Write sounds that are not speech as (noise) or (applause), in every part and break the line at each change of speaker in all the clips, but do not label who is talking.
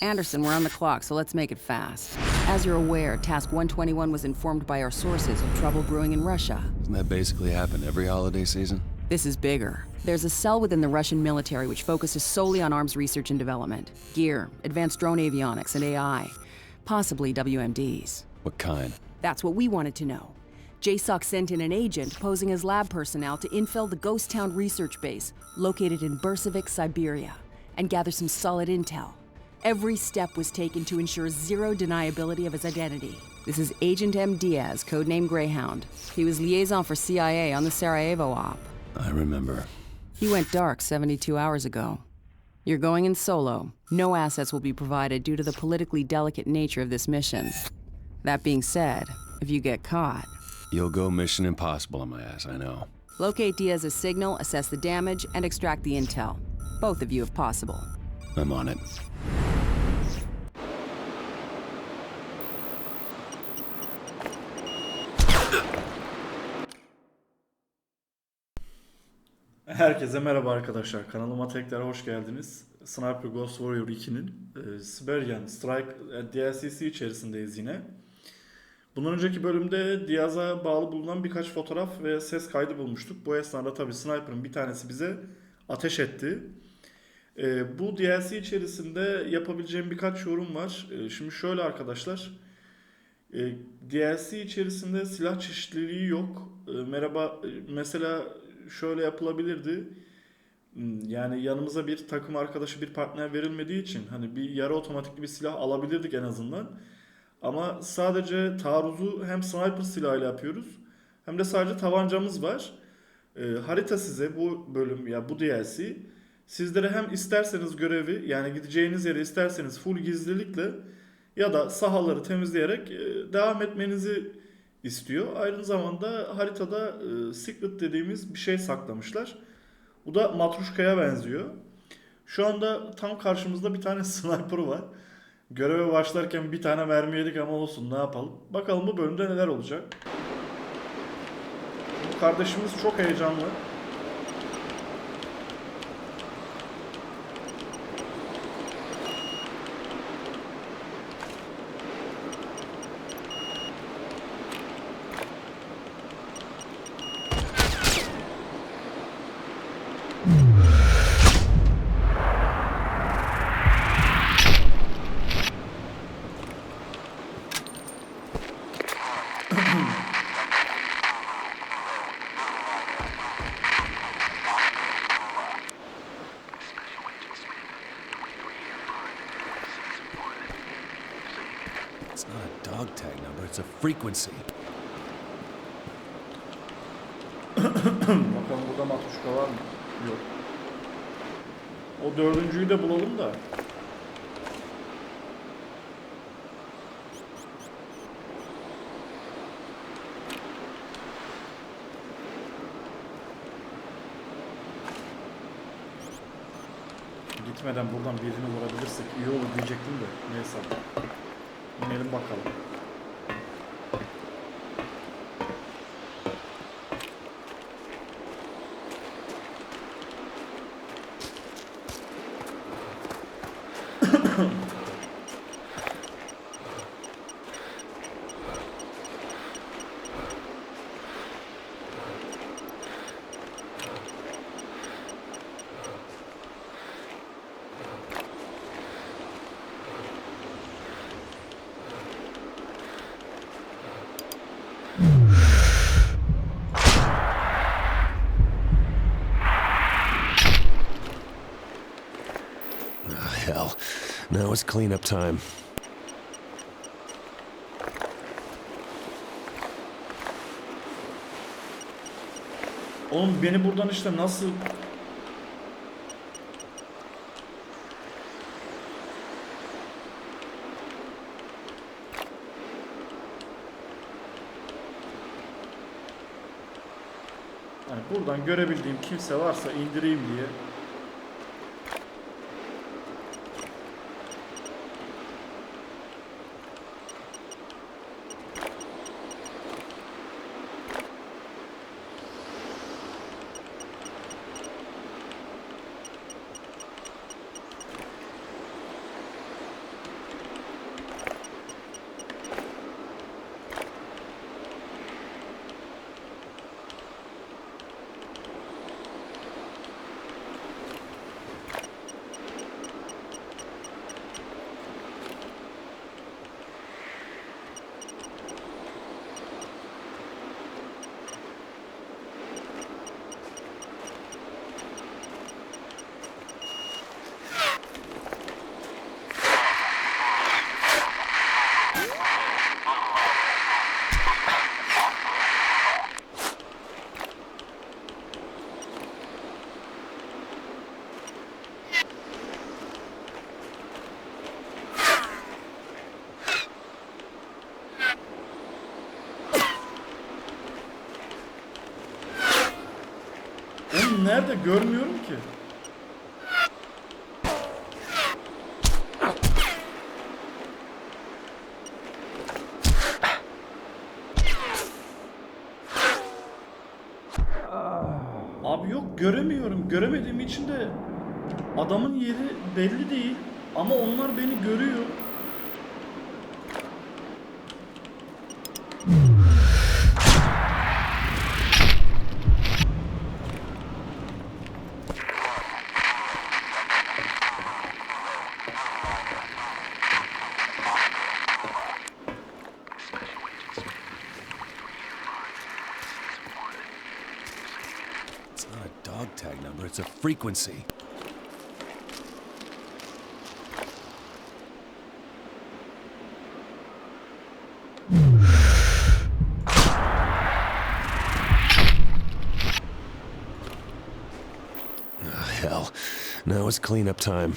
Anderson, we're on the clock, so let's make it fast. As you're aware, Task 121 was informed by our sources of trouble brewing in Russia.
Doesn't that basically happen every holiday season?
This is bigger. There's a cell within the Russian military which focuses solely on arms research and development, gear, advanced drone avionics, and AI. Possibly WMDs.
What kind?
That's what we wanted to know. JSOC sent in an agent posing as lab personnel to infill the Ghost Town research base located in Bursavik, Siberia, and gather some solid intel. Every step was taken to ensure zero deniability of his identity. This is Agent M. Diaz, codename Greyhound. He was liaison for CIA on the Sarajevo op.
I remember.
He went dark 72 hours ago. You're going in solo. No assets will be provided due to the politically delicate nature of this mission. That being said, if you get caught,
You'll go Mission Impossible on my ass, I know.
locate Diaz's signal, assess the damage, and extract the intel. Both of you if possible.
I'm on it.
Herkese merhaba arkadaşlar. Kanalıma tekrar hoş geldiniz. Sniper Ghost Warrior 2'nin e, Siberian Strike e, DLC'si içerisindeyiz yine. Bundan önceki bölümde Diaz'a bağlı bulunan birkaç fotoğraf ve ses kaydı bulmuştuk. Bu esnada tabi Sniper'ın bir tanesi bize ateş etti. E, bu DLC içerisinde yapabileceğim birkaç yorum var. E, şimdi şöyle arkadaşlar. E, DLC içerisinde silah çeşitliliği yok. E, merhaba e, mesela şöyle yapılabilirdi. Hmm, Yani yanımıza bir takım arkadaşı, bir partner verilmediği için hani bir yarı otomatikli bir silah alabilirdik en azından. Ama sadece taarruzu hem sniper silahıyla yapıyoruz hem de sadece tabancamız var. Ee, harita size bu bölüm ya bu DLC sizlere hem isterseniz görevi yani gideceğiniz yere isterseniz full gizlilikle ya da sahaları temizleyerek e, devam etmenizi istiyor. Aynı zamanda haritada e, secret dediğimiz bir şey saklamışlar. Bu da matruşkaya benziyor. Şu anda tam karşımızda bir tane (laughs) sniper var. Göreve başlarken bir tane mermi yedik ama olsun ne yapalım. Bakalım bu bölümde neler olacak. Kardeşimiz çok heyecanlı.
It's not a dog tag number, it's a frequency.
Bakalım burada matruşka var mı? Yok. O dördüncüyü de bulalım da. Gitmeden buradan birini vurabilirsek iyi olur diyecektim de. Neyse. İnelim bakalım.
Now it's cleanup time.
Oğlum beni buradan işte nasıl Yani buradan görebildiğim kimse varsa indireyim diye Oğlum nerede görmüyorum ki. Abi yok göremiyorum. Göremediğim için de adamın yeri belli değil. Ama onlar beni görüyor.
Dog tag number, it's a frequency. Ah, hell. Now it's cleanup time.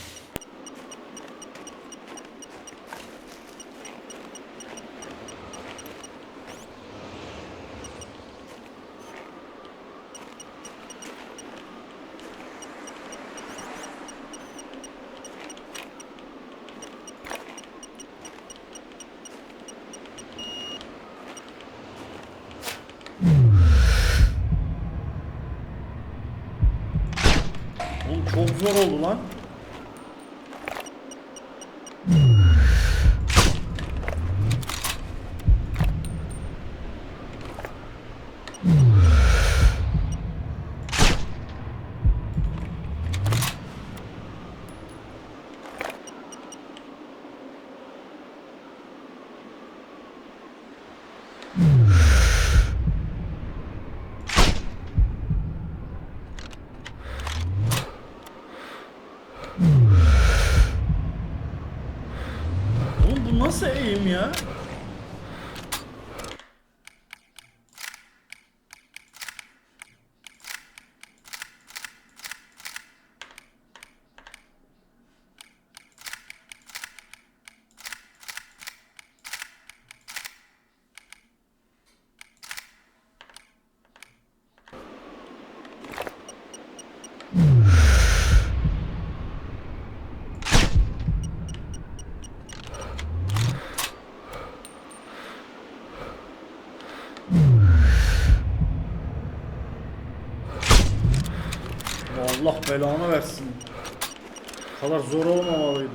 Oğlum çok zor oldu lan. Oğlum bu nasıl ya? Allah belanı versin. Bu kadar zor olmamalıydı.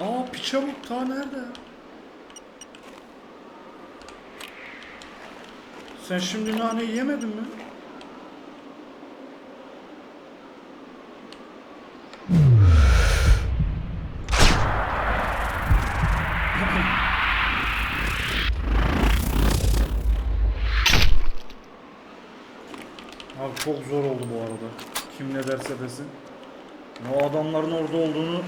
Aa piça bu ta nerede? Sen şimdi nane yemedin mi? (laughs) Abi çok zor oldu bu arada. Kim ne derse desin. O adamların orada olduğunu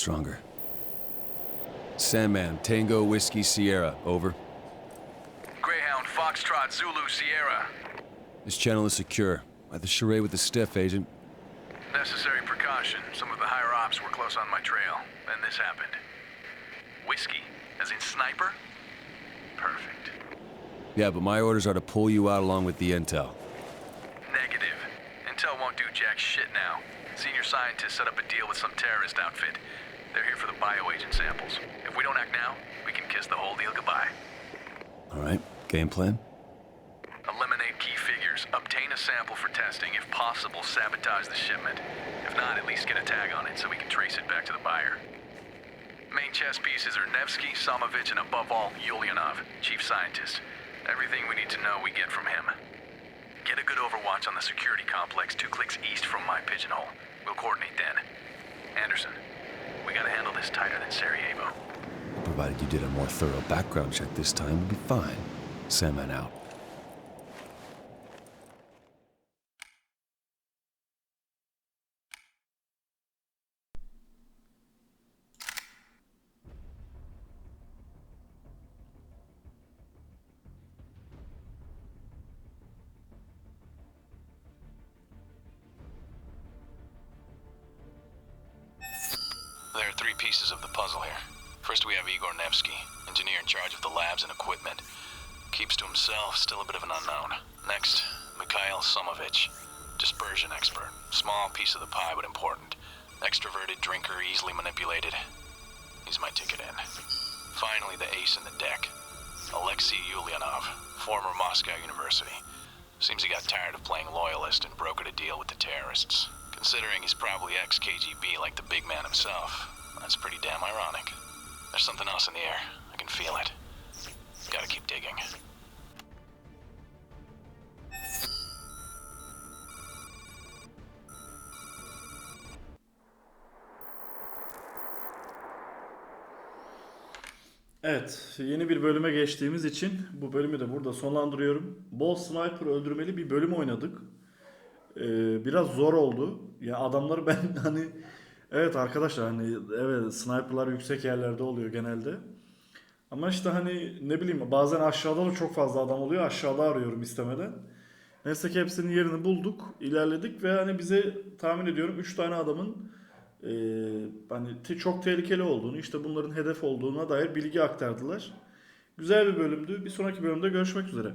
stronger. Sandman, Tango Whiskey Sierra, over.
Greyhound, Foxtrot, Zulu, Sierra.
This channel is secure. I had the charade with the stiff agent.
Necessary precaution. Some of the higher ops were close on my trail. Then this happened. Whiskey, as in sniper? Perfect.
Yeah, but my orders are to pull you out along with the intel.
Negative. Intel won't do jack shit now. Senior scientists set up a deal with some terrorist outfit. They're here for the bioagent samples. If we don't act now, we can kiss the whole deal goodbye.
All right, game plan?
Eliminate key figures, obtain a sample for testing, if possible, sabotage the shipment. If not, at least get a tag on it so we can trace it back to the buyer. Main chess pieces are Nevsky, Samovich, and above all, Yulianov, chief scientist. Everything we need to know we get from him. Get a good overwatch on the security complex two clicks east from my pigeonhole. We'll coordinate then. Anderson, we gotta handle this tighter than Sarajevo.
Provided you did a more thorough background check this time, we'll be fine. Sandman out.
Nevsky, engineer in charge of the labs and equipment. Keeps to himself, still a bit of an unknown. Next, Mikhail Somovich, dispersion expert. Small piece of the pie, but important. Extroverted drinker, easily manipulated. He's my ticket in. Finally, the ace in the deck. Alexei Yulianov, former Moscow University. Seems he got tired of playing loyalist and brokered a deal with the terrorists. Considering he's probably ex-KGB like the big man himself, that's pretty damn ironic. There's something else in the air. I can feel it. Gotta keep digging.
Evet, yeni bir bölüme geçtiğimiz için bu bölümü de burada sonlandırıyorum. Bol sniper öldürmeli bir bölüm oynadık. Ee, biraz zor oldu. Ya adamları ben (laughs) hani evet arkadaşlar hani evet sniperlar yüksek yerlerde oluyor genelde. Ama işte hani ne bileyim bazen aşağıda da çok fazla adam oluyor. Aşağıda arıyorum istemeden. Neyse ki hepsinin yerini bulduk, ilerledik ve hani bize tahmin ediyorum 3 tane adamın e, hani te- çok tehlikeli olduğunu, işte bunların hedef olduğuna dair bilgi aktardılar. Güzel bir bölümdü. Bir sonraki bölümde görüşmek üzere.